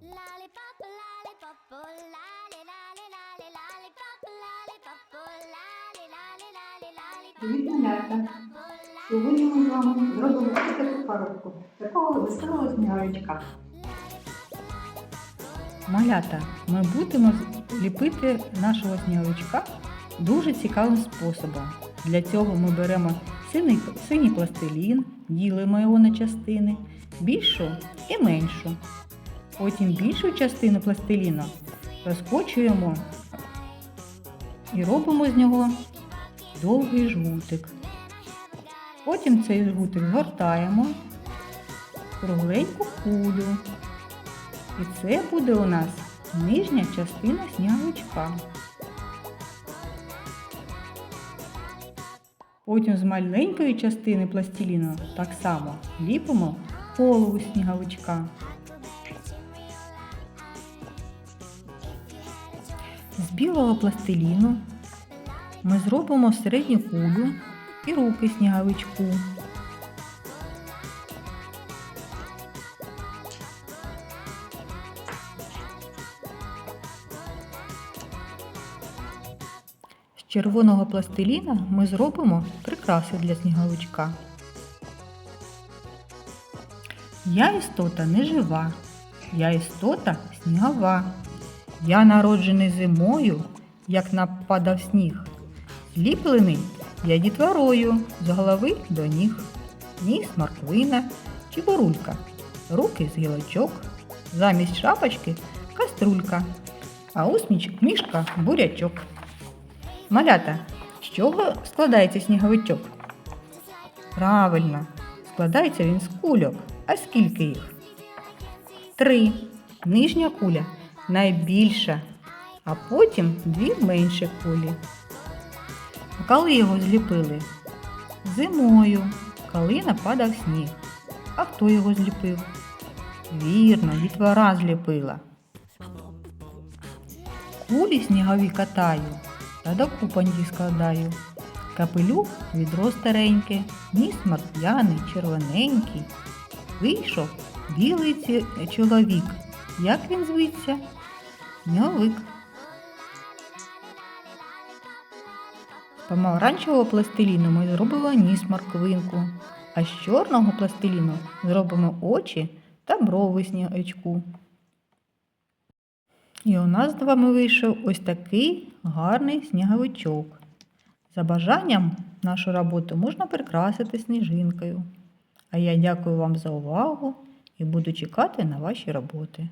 Lollipop, lollipop, oh, lollipop, lollipop, oh, lollipop, малята! ми. Малята, ми будемо ліпити нашого сніговичка дуже цікавим способом. Для цього ми беремо синій, синій пластилін, ділимо його на частини, більшу і меншу. Потім більшу частину пластиліну розкочуємо і робимо з нього довгий жгутик. Потім цей жгутик згортаємо в кругленьку кулю. І це буде у нас нижня частина сніговичка. Потім з маленької частини пластиліну так само ліпимо голову сніговичка. З білого пластиліну ми зробимо середню кулю і руки сніговичку. З червоного пластиліна ми зробимо прикраси для сніговичка. Я істота не жива, я істота снігова. Я народжений зимою, як нападав сніг. Зліплений я дітворою з голови до ніг. Ніс морквина чи бурулька, руки з гілочок, замість шапочки каструлька, а усмішка бурячок. Малята, з чого складається сніговичок? Правильно, складається він з кульок. А скільки їх? Три. Нижня куля найбільша, а потім дві менші кулі. А коли його зліпили? Зимою, коли нападав сніг. А хто його зліпив? Вірно, дітвора зліпила. Кулі снігові катаю та до купанці складаю. Капелюх відро стареньке, ніс морквяний, червоненький. Вийшов білий чоловік. Як він зветься? Сніговик. З помаранчевого пластиліну ми зробимо ніс морквинку, а з чорного пластиліну зробимо очі та брови сніговичку. І у нас з вами вийшов ось такий гарний сніговичок. За бажанням нашу роботу можна прикрасити сніжинкою. А я дякую вам за увагу і буду чекати на ваші роботи.